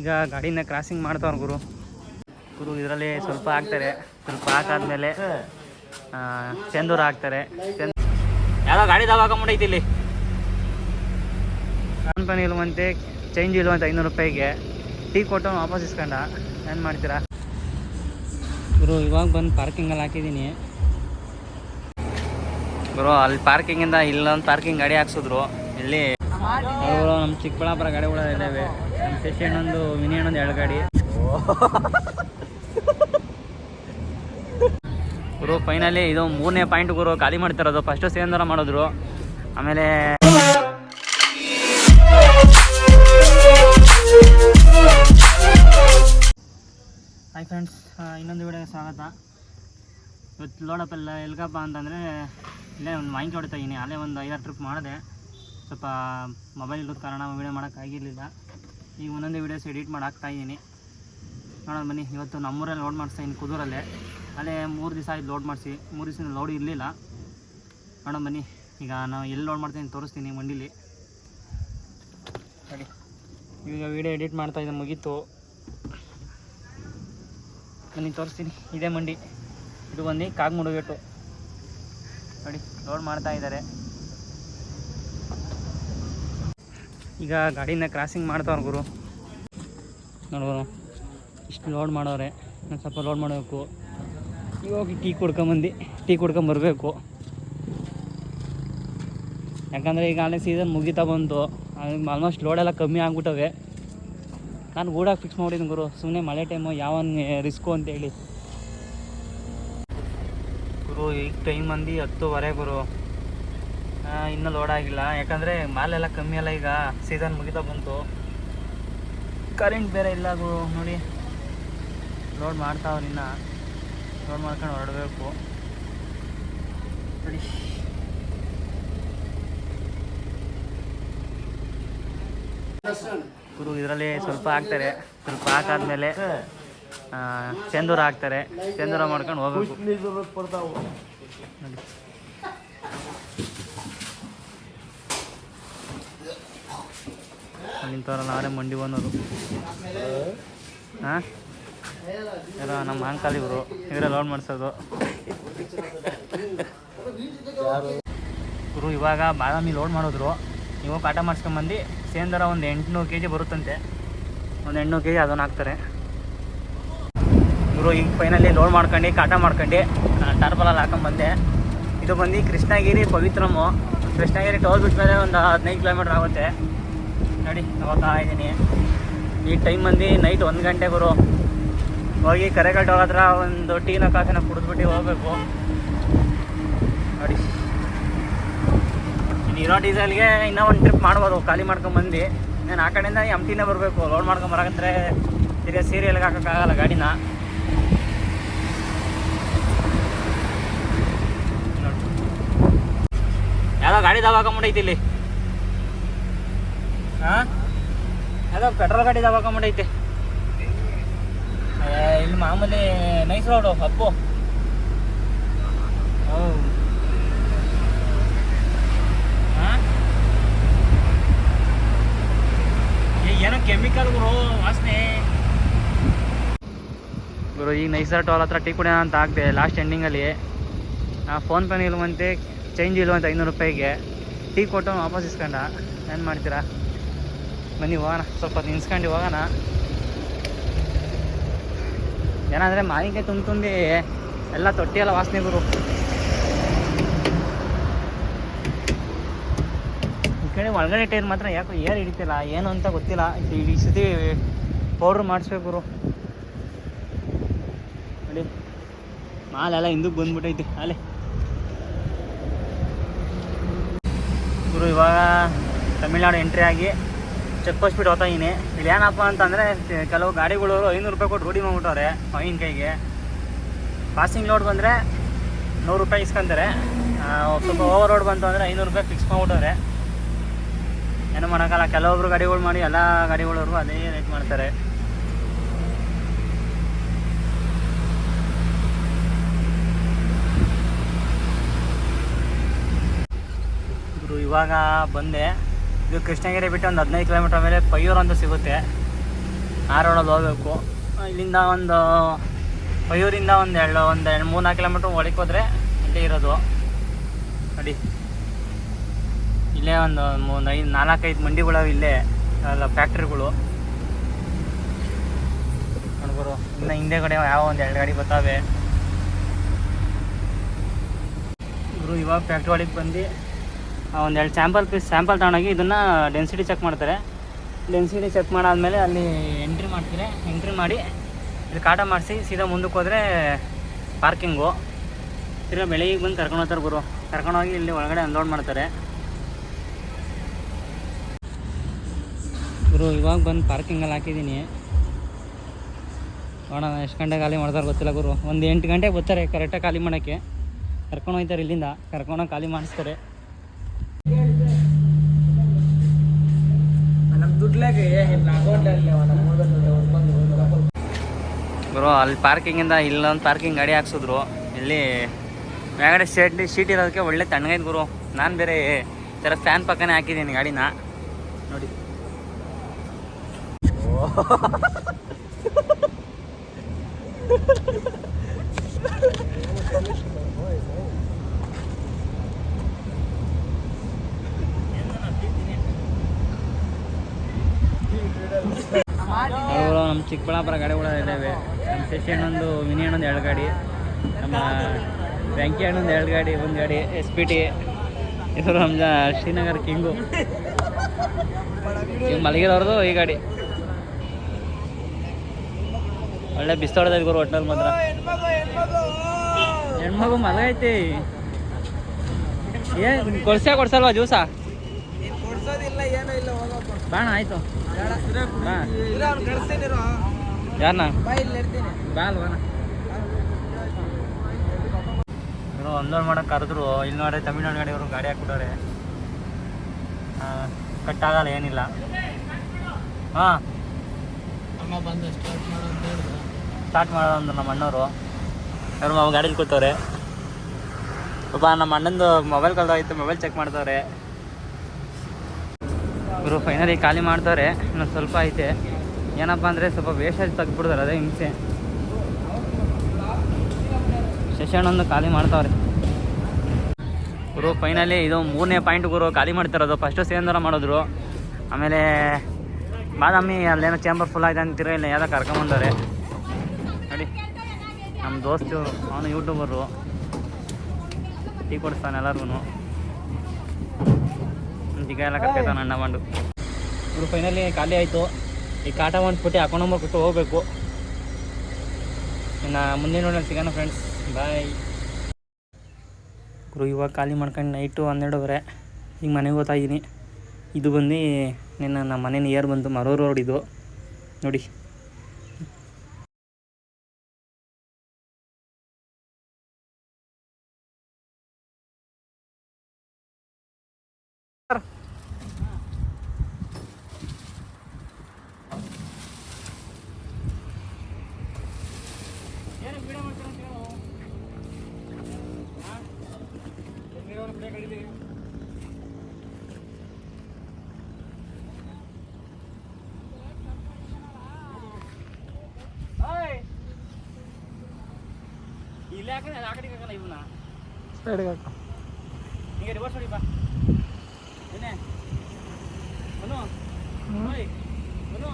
ಈಗ ಗಾಡಿನ ಕ್ರಾಸಿಂಗ್ ಮಾಡ್ತಾವ್ರು ಗುರು. ಗುರು ಇದರಲ್ಲಿ ಸ್ವಲ್ಪ ಹಾಕ್ತಾರೆ. ಸ್ವಲ್ಪ ಹಾಕಾದ್ಮೇಲೆ ಆ, ಚಂದೂರ ಹಾಕ್ತಾರೆ. ಯಾರೋ ಗಾಡಿ ದಾವ ಹಾಕೊಂಬಿಟ್ಟೈತಿ ಇಲ್ಲಿ. ಕಂಪನಿ ಇಲ್ವಂತೆ ಚೇಂಜ್ ಇಲ್ವಂತೆ ಐನೂರು ರೂಪಾಯಿಗೆ. ಟೀ ಕೊಟ್ಟು ವಾಪಸ್ ಇಸ್ಕೊಂಡ. ಏನು ಮಾಡ್ತೀರಾ? ಗುರು ಇವಾಗ ಬಂದು ಪಾರ್ಕಿಂಗಲ್ಲಿ ಹಾಕಿದ್ದೀನಿ ಗುರು ಅಲ್ಲಿ ಪಾರ್ಕಿಂಗಿಂದ ಇಲ್ಲೊಂದು ಪಾರ್ಕಿಂಗ್ ಗಾಡಿ ಹಾಕ್ಸಿದ್ರು. ಇಲ್ಲಿ ನಮ್ಮ ಚಿಕ್ಕಬಳ್ಳಾಪುರ ಗಾಡಿಗಳು ಇದ್ದಾವೆ. ನಮ್ಮ ಶಶಿ ಅಣ್ಣೊಂದು ಮಿನಿ ಹಣ್ಣೊಂದು ಎರಡು ಗಾಡಿ. ಗುರು ಫೈನಲಿ ಇದು ಮೂರನೇ ಪಾಯಿಂಟ್ ಗುರು ಖಾಲಿ ಮಾಡ್ತಿರೋದು. ಫಸ್ಟು ಸೇಂದ್ರ ಮಾಡಿದ್ರು. ಆಮೇಲೆ ಹಾಯ್ ಫ್ರೆಂಡ್ಸ್ ಇನ್ನೊಂದು ವಿಡಿಯೋಗೆ ಸ್ವಾಗತ. ಇವತ್ತು ಲೋಡಪ್ಪ ಎಲ್ಲ ಎಲ್ಗಪ್ಪ ಅಂತಂದರೆ, ಇಲ್ಲೇ ಒಂದು ಮಾಹಿತಿ ಹೊಡಿತಾ ಇದ್ದೀನಿ ಅಲ್ಲೇ ಒಂದು ಐದಾರು ಟ್ರಿಪ್ ಮಾಡಿದೆ. ಸ್ವಲ್ಪ ಮೊಬೈಲ್ ಇರೋದ ಕಾರಣ ವೀಡಿಯೋ ಮಾಡೋಕ್ಕಾಗಿರಲಿಲ್ಲ ಈಗ ಒಂದೊಂದೇ ವೀಡಿಯೋಸ್ ಎಡಿಟ್ ಮಾಡಿ ಹಾಕ್ತಾ ಇದ್ದೀನಿ ನೋಡೋಣ ಬನ್ನಿ, ಇವತ್ತು ನಮ್ಮೂರಲ್ಲಿ ಲೋಡ್ ಮಾಡಿಸ್ತಾ ಇದ್ದೀನಿ ಕುದೂರಲ್ಲೇ. ಅಲ್ಲೇ ಮೂರು ದಿವಸ ಆಯ್ತು ಲೋಡ್ ಮಾಡಿಸಿ. ಮೂರು ದಿವಸ ಲೋಡ್ ಇರಲಿಲ್ಲ. ನೋಡೋಣ ಬನ್ನಿ, ಈಗ ನಾವು ಎಲ್ಲಿ ಲೋಡ್ ಮಾಡ್ತೀನಿ ತೋರಿಸ್ತೀನಿ ಮಂಡಿಲಿ. ಸರಿ. ಈಗ ವೀಡಿಯೋ ಎಡಿಟ್ ಮಾಡ್ತಾ ಇದ್ದೆ, ಮುಗೀತು. ಬನ್ನಿ, ತೋರಿಸ್ತೀನಿ. ಇದೇ ಮಂಡಿ. ಇದು ಬಂದು ಕಾಗ್ಮುಡುಗೇಟು ನೋಡಿ ಲೋಡ್ ಮಾಡ್ತಾ ಇದ್ದಾರೆ. ಈಗ ಗಾಡಿನ ಕ್ರಾಸಿಂಗ್ ಮಾಡ್ತಾವ್ರ ಗುರು. ನೋಡ್ಬೋದು ಇಷ್ಟು ಲೋಡ್ ಮಾಡೋರೆ. ನಾನು ಸ್ವಲ್ಪ ಲೋಡ್ ಮಾಡಬೇಕು. ಈಗ ಹೋಗಿ ಟೀ ಕುಡ್ಕೊಂಬಂದು, ಟೀ ಕುಡ್ಕೊಂಬರ್ಬೇಕು ಯಾಕಂದರೆ ಈಗ ಆನ್ಲೈನ್ ಸೀಸನ್ ಮುಗಿತಾ ಬಂತು. ಆಲ್ಮೋಸ್ಟ್ ಲೋಡೆಲ್ಲ ಕಮ್ಮಿ ಆಗಿಬಿಟ್ಟವೆ. ನಾನು ಗೂಡಾಗಿ ಫಿಕ್ಸ್ ಮಾಡಿದ್ದೀನಿ ಗುರು. ಸುಮ್ಮನೆ ಮಳೆ ಟೈಮು ಯಾವ ರಿಸ್ಕು ಅಂತೇಳಿ ಗುರು, ಈಗ ಟೈಮ್ ಮಂದಿ ಹತ್ತುವರೆ ಗುರು. ಇನ್ನೂ ಲೋಡ್ ಆಗಿಲ್ಲ. ಯಾಕಂದರೆ ಮಾಲೆಲ್ಲ ಕಮ್ಮಿ ಅಲ್ಲ ಈಗ. ಸೀಸನ್ ಮುಗಿತಾ ಬಂತು. ಕರೆಂಟ್ ಬೇರೆ ಇಲ್ಲ ಗುರು ನೋಡಿ. ಲೋಡ್ ಮಾಡ್ತಾವ್ರು ನಿನ್ನ ಲೋಡ್ ಮಾಡ್ಕೊಂಡು ಹೊರಡಬೇಕು. ನೋಡಿ. ಗುರು ಇದರಲ್ಲಿ ಸ್ವಲ್ಪ ಹಾಕ್ತಾರೆ. ಸ್ವಲ್ಪ ಹಾಕಾದ್ಮೇಲೆ ಚಂದೂರ ಹಾಕ್ತಾರೆ. ಚಂದೂರ ಮಾಡ್ಕೊಂಡು ಹೋಗ್ಬೇಕು. ನೋಡಿ. ನಿಂತವ್ರಲ್ಲ ಅವರೇ ಮಂಡಿ ಬಂದವರು ಹಾಂ? ನಮ್ಮ ಅಂಕಲ್ ಇವರು. ಇವರೇ ಲೋಡ್ ಮಾಡಿಸೋದು. ಗುರು, ಇವಾಗ ಬಾದಾಮಿ ಲೋಡ್ ಮಾಡಿದ್ರು. ನೀವು ಕಾಟ ಮಾಡಿಸ್ಕೊಂಬಂದು ಸೇಂದರ ಒಂದು ಎಂಟುನೂರು ಕೆ ಜಿ ಬರುತ್ತಂತೆ. ಒಂದು ಎಂಟುನೂರು ಕೆ ಜಿ ಅದನ್ನು ಹಾಕ್ತಾರೆ. ಗುರು, ಈಗ ಫೈನಲಿ ಲೋಡ್ ಮಾಡ್ಕೊಂಡು ಕಾಟ ಮಾಡ್ಕೊಂಡು ಟಾರ್ಪಲಲ್ಲಿ ಹಾಕೊಂಬಂದೆ ಇದು ಬಂದು ಕೃಷ್ಣಗಿರಿ ಪವಿತ್ರಮು. ಕೃಷ್ಣಗಿರಿ ಟೋಲ್ ಬಿಟ್ಟ ಮೇಲೆ ಒಂದು ಹದಿನೈದು ಕಿಲೋಮೀಟ್ರ್ ಆಗುತ್ತೆ. ನೋಡಿ ಹೋಗ್ತಾ ಇದ್ದೀನಿ. ಈ ಟೈಮ್ ಬಂದು ನೈಟ್ ಒಂದು ಗಂಟೆ ಗುರು. ಹೋಗಿ ಕರೆಗಲ್ ಹೋಗೋದ್ರ ಒಂದು ಟೀನ ಕಾಫಿನ ಕುಡಿದ್ಬಿಟ್ಟು ಹೋಗ್ಬೇಕು. ನೋಡಿ. ಇರೋ ಡೀಸೆಲ್ಗೆ ಇನ್ನೂ ಒಂದು ಟ್ರಿಪ್ ಮಾಡ್ಬೋದು, ಖಾಲಿ ಮಾಡ್ಕೊಂಬಂದು ನಾನು ಆ ಕಡೆಯಿಂದ ಎಮ್ಟಿನೇ ಬರಬೇಕು ಲೋಡ್ ಮಾಡ್ಕೊಂಬರಕಂದ್ರೆ ತಿರ್ಗಾ ಸೀರಿಯಲ್ಗೆ ಹಾಕೋಕ್ಕಾಗಲ್ಲ ಗಾಡಿನ. ಯಾವುದೋ ಗಾಡಿ ದಾವ ಹಾಕೊಂಬಿಟ್ಟೈತಿ ಇಲ್ಲಿ. ಹಾಂ? ಯಾವುದೋ ಪೆಟ್ರೋಲ್ ಗಾಡಿ ದಾವ ಮಾಡೈತೆ ಇಲ್ಲಿ ಮಾಮೂಲಿ ನೈಸ್ ರೋಡು, ಹಬ್ಬು. ಏನೋ ಕೆಮಿಕಲ್ ಗುರು, ವಾಸನೆ. ಗುರು, ಈಗ ನೈಸರ್ ಟೋಲ್ ಹತ್ರ ಟೀ ಕುಡಿಯೋಣ ಅಂತ ಹಾಕ್ದೆ ಲಾಸ್ಟ್ ಎಂಡಿಂಗಲ್ಲಿ ಫೋನ್ ಪೇ ಇಲ್ವಂತೆ ಚೇಂಜ್ ಇಲ್ವಂತೆ ಐನೂರು ರೂಪಾಯಿಗೆ. ಟೀ ಕೊಟ್ಟು ವಾಪಸ್ ಇಸ್ಕೊಂಡ. ಏನು ಮಾಡ್ತೀರಾ? ಬನ್ನಿ, ಹೋಗೋಣ. ಸ್ವಲ್ಪ ನಿನ್ಸ್ಕೊಂಡು ಹೋಗೋಣ. ಏನಂದರೆ ಮಾವಿನಕಾಯಿ ತುಂಬ ತುಂಬಿ ಎಲ್ಲ ತೊಟ್ಟಿ ಎಲ್ಲ ವಾಸನೆ ಗುರು. ಈ ಕಡೆ ಒಳಗಡೆ ಟೈರ್ ಮಾತ್ರ ಯಾಕೋ ಏರ್ ಹಿಡಿತಿಲ್ಲ, ಏನು ಅಂತ ಗೊತ್ತಿಲ್ಲ. ಇಡೀ ಸತಿ ಪೌಡ್ರ್ ಮಾಡಿಸ್ಬೇಕು ನೋಡಿ. ಮಾಲೆಲ್ಲ ಹಿಂದಕ್ಕೆ ಬಂದ್ಬಿಟ್ಟೈತಿ ಅಲ್ಲೇ ಗುರು, ಇವಾಗ ತಮಿಳ್ನಾಡು ಎಂಟ್ರಿ ಆಗಿ ಚೆಕ್ ಪೋಸ್ಟ್ ಬಿಟ್ಟು ಹೋಗ್ತಾ ಇದೀನಿ ಇಲ್ಲಿ ಏನಪ್ಪ ಅಂತಂದರೆ ಕೆಲವು ಗಾಡಿಗಳು ಐನೂರು ರೂಪಾಯಿ ಕೊಟ್ಟು ರೂಢಿ ಮಾಡ್ಬಿಟ್ಟವ್ರೆ ಮಾವಿನ ಕೈಗೆ. ಪಾಸಿಂಗ್ ಲೋಡ್ ಬಂದರೆ ನೂರು ರೂಪಾಯಿ ಇಸ್ಕೊಂತಾರೆ. ಸ್ವಲ್ಪ ಓವರ್ ರೋಡ್ ಬಂತು ಅಂದರೆ ಐನೂರು ರೂಪಾಯಿ ಫಿಕ್ಸ್ ಮಾಡ್ಬಿಟ್ಟವ್ರೆ. ಏನು ಮಾಡೋಕ್ಕಲ್ಲ ಕೆಲವೊಬ್ರು ಗಾಡಿಗಳು ಮಾಡಿ ಎಲ್ಲ ಗಾಡಿಗಳವ್ರಿಗೂ ಅದೇ ರೇಟ್ ಮಾಡ್ತಾರೆ. ಇವಾಗ ಬಂದೆ. ಇದು ಕೃಷ್ಣಗಿರಿ ಬಿಟ್ಟು ಒಂದು ಹದಿನೈದು ಕಿಲೋಮೀಟರ್ ಮೇಲೆ ಪಯ್ಯೂರು ಅಂತ ಸಿಗುತ್ತೆ. ಆ ಹೋಗಬೇಕು. ಇಲ್ಲಿಂದ ಒಂದು ಪಯ್ಯೂರಿಂದ ಒಂದು ಎರಡು ಒಂದು ಎರಡು, ಮೂರು, ನಾಲ್ಕು ಕಿಲೋಮೀಟ್ರ್ ಒಳಗೆ ಹೋದರೆ ಇಲ್ಲೇ ಇರೋದು. ನೋಡಿ. ಇಲ್ಲೇ ಒಂದು ಮೂರು ಐದು ನಾಲ್ಕೈದು ಮಂಡಿಗಳು ಇಲ್ಲೇ ಎಲ್ಲ ಫ್ಯಾಕ್ಟ್ರಿಗಳು ನೋಡ್ಬೋದು. ಇನ್ನು ಹಿಂದೆಗಡೆ ಯಾವ ಒಂದು ಎರಡು ಗಾಡಿ ಬರ್ತಾವೆ. ಇವರು ಇವಾಗ ಫ್ಯಾಕ್ಟ್ರಿ ಒಳಗೆ ಬಂದು ಒಂದು ಎರಡು ಸ್ಯಾಂಪಲ್ ಪೀಸ್ ಸ್ಯಾಂಪಲ್ ತಗೊಂಡೋಗಿ ಇದನ್ನು ಡೆನ್ಸಿಟಿ ಚೆಕ್ ಮಾಡ್ತಾರೆ. ಡೆನ್ಸಿಟಿ ಚೆಕ್ ಮಾಡಾದಮೇಲೆ ಅಲ್ಲಿ ಎಂಟ್ರಿ ಮಾಡ್ತಾರೆ. ಎಂಟ್ರಿ ಮಾಡಿ ಇಲ್ಲಿ ಕಾಟ ಮಾಡಿಸಿ ಸೀದಾ ಮುಂದಕ್ಕೆ ಹೋದರೆ ಪಾರ್ಕಿಂಗು ತಿರ್ಗಾ ಬೆಳಿಗ್ಗೆ ಬಂದು ಕರ್ಕೊಂಡು ಹೋಗ್ತಾರೆ ಗುರು. ಕರ್ಕೊಂಡೋಗಿ ಇಲ್ಲಿ ಒಳಗಡೆ ಅನ್ಲೋಡ್ ಮಾಡ್ತಾರೆ. ಗುರು, ಇವಾಗ ಬಂದು ಪಾರ್ಕಿಂಗಲ್ಲಿ ಹಾಕಿದ್ದೀನಿ ನೋಡೋಣ, ಎಷ್ಟು ಗಂಟೆ ಖಾಲಿ ಮಾಡ್ತಾರೆ ಗೊತ್ತಿಲ್ಲ ಗುರು. ಒಂದು ಎಂಟು ಗಂಟೆಗೆ ಬರ್ತಾರೆ ಕರೆಕ್ಟಾಗಿ ಖಾಲಿ ಮಾಡೋಕ್ಕೆ. ಕರ್ಕೊಂಡು ಹೋಗ್ತಾರೆ ಇಲ್ಲಿಂದ. ಕರ್ಕೊಂಡೋಗಿ ಖಾಲಿ ಮಾಡಿಸ್ತಾರೆ. ಗುರು ಅಲ್ಲಿ ಪಾರ್ಕಿಂಗಿಂದ ಇಲ್ಲೊಂದು ಪಾರ್ಕಿಂಗ್ ಗಾಡಿ ಹಾಕ್ಸಿದ್ರು. ಇಲ್ಲಿ ಮೇಗಡೆ ಸೀಟ್ ಶೀಟ್ ಇರೋದಕ್ಕೆ ಒಳ್ಳೆ ತಣ್ಣಗೈತೆ ಗುರು. ನಾನು ಬೇರೆ ಥರ ಫ್ಯಾನ್ ಪಕ್ಕನೇ ಹಾಕಿದ್ದೀನಿ ಗಾಡಿನ. ನೋಡಿ ಅವರು ನಮ್ಮ ಚಿಕ್ಕಬಳ್ಳಾಪುರ ಗಾಡಿಗಳು ಇದ್ದಾವೆ ನಮ್ಮ ಶಶಿ ಅಣ್ಣೊಂದು ಮಿನಿ ಹಣ್ಣೊಂದು ಎರಡು ಗಾಡಿ. ನಮ್ಮ ಬೆಂಕಿ ಹಣ್ಣೊಂದು ಎರಡು ಗಾಡಿ ಒಂದು ಗಾಡಿ ಎಸ್ ಪಿ ಟಿ ಇವರು ನಮ್ಮ ಶ್ರೀನಗರ್ ಕಿಂಗು. ಈಗ ಮಲಗಿರೋರ್ದು ಈ ಗಾಡಿ. ಒಳ್ಳೆ ಬಿಸ್ತೋಳದಲ್ಲಿ ಗುರು ಒಟ್ಟಿನಲ್ಲಿ ಮಾತ್ರ. ಹೆಣ್ಮಗು ಮಲಗೈತಿ. ಐತಿ ಏನು ಕೊಡ್ಸ ಕೊಡ್ಸಲ್ವಾ ಜ್ಯೂಸಾ ಬಾಣ ಆಯ್ತು. ಯಾರನ್ನ ಅನ್ಲೋಡ್ ಮಾಡಕ್ ಕರೆದ್ರು. ಇಲ್ಲಿ ನೋಡಿ ತಮಿಳ್ನಾಡು ಗಾಡಿಯವರು ಗಾಡಿ ಹಾಕ್ಬಿಟ್ಟವ್ರೆ. ಕಟ್ ಆಗಲ್ಲ, ಏನಿಲ್ಲ. ಹಾಂ. ಸ್ಟಾರ್ಟ್ ಮಾಡೋದು ನಮ್ಮ ಅಣ್ಣವರು. ಅವ್ರು ಗಾಡೀಲಿ ಕೂತವ್ರೆ. ಪಾಪ ನಮ್ಮ ಅಣ್ಣಂದು ಮೊಬೈಲ್ ಕಳ್ದಾಗಿತ್ತು ಮೊಬೈಲ್ ಚೆಕ್ ಮಾಡ್ತವ್ರೆ ಇವರು ಫೈನಲಿ ಖಾಲಿ ಮಾಡ್ತಾರೆ ಇನ್ನೊಂದು ಸ್ವಲ್ಪ ಐತೆ. ಏನಪ್ಪ ಅಂದರೆ ಸ್ವಲ್ಪ ವೇಸ್ಟೇಜ್ ತೆಗ್ದುಬಿಡ್ತಾರೆ, ಅದೇ ಹಿಂಸೆ. ಶಶಾಣೊಂದು ಖಾಲಿ ಮಾಡ್ತಾವ್ರೆ. ಗುರು ಫೈನಲಿ ಇದು ಮೂರನೇ ಪಾಯಿಂಟ್ ಗುರು ಖಾಲಿ ಮಾಡ್ತಿರೋದು. ಫಸ್ಟು ಸೇಂದ್ರ ಮಾಡಿದ್ರು. ಆಮೇಲೆ ಬಾದಾಮಿ ಅಲ್ಲೇನೋ ಚೇಂಬರ್ ಫುಲ್ ಆಯ್ತು ಅಂತೀರ ಇಲ್ಲ ಯಾವ್ದೋ ಕರ್ಕೊಂಬಂದವ್ರೆ. ನೋಡಿ. ನಮ್ಮ ದೋಸ್ತು, ಅವನು ಯೂಟ್ಯೂಬರು ಟೀ ಕೊಡಿಸ್ತಾನೆ ಎಲ್ಲರಿಗೂ ಈಗ ಎಲ್ಲ ಕರ್ಕೊತಾನೆ ಅಣ್ಣ ಬಂದು ಇವರು ಫೈನಲಿ ಖಾಲಿ ಆಯಿತು. ಈ ಕಾಟ ಒಂದು ಪುಟ್ಟಿ ಅಕೌಂಟ್ ನಂಬರ್ ಕೊಟ್ಟು ಹೋಗಬೇಕು. ಇನ್ನು ಮುಂದಿನ ನೋಡೋಣ ಸಿಗೋಣ ಫ್ರೆಂಡ್ಸ್ ಬಾಯ್ ಗುರು, ಇವಾಗ ಖಾಲಿ ಮಾಡ್ಕೊಂಡು ನೈಟು ಹನ್ನೆರಡುವರೆ. ಈಗ ಮನೆಗೆ ಹೋಗ್ತಾ ಇದ್ದೀನಿ ಇದು ಬಂದು ನಿನ್ನ ನಮ್ಮ ಮನೆ ನಿಯರ್ ಬಂತು ಮರೂರು ರೋಡ್ ಇದು. ನೋಡಿ. ಇಲ್ಲ ಯಾಕಂದ್ರೆ ಆ ಕಡೆಗೆ ಹಾಕಲ್ಲ ಇವನ್ನ ಸೈಡ್ಗೆ ಹಾಕು. ಈಗ ರಿವರ್ಸ್ ಹೊಡಿ ಬಾ. ಏನೇ? ಬನು ಓಯ್ ಬನು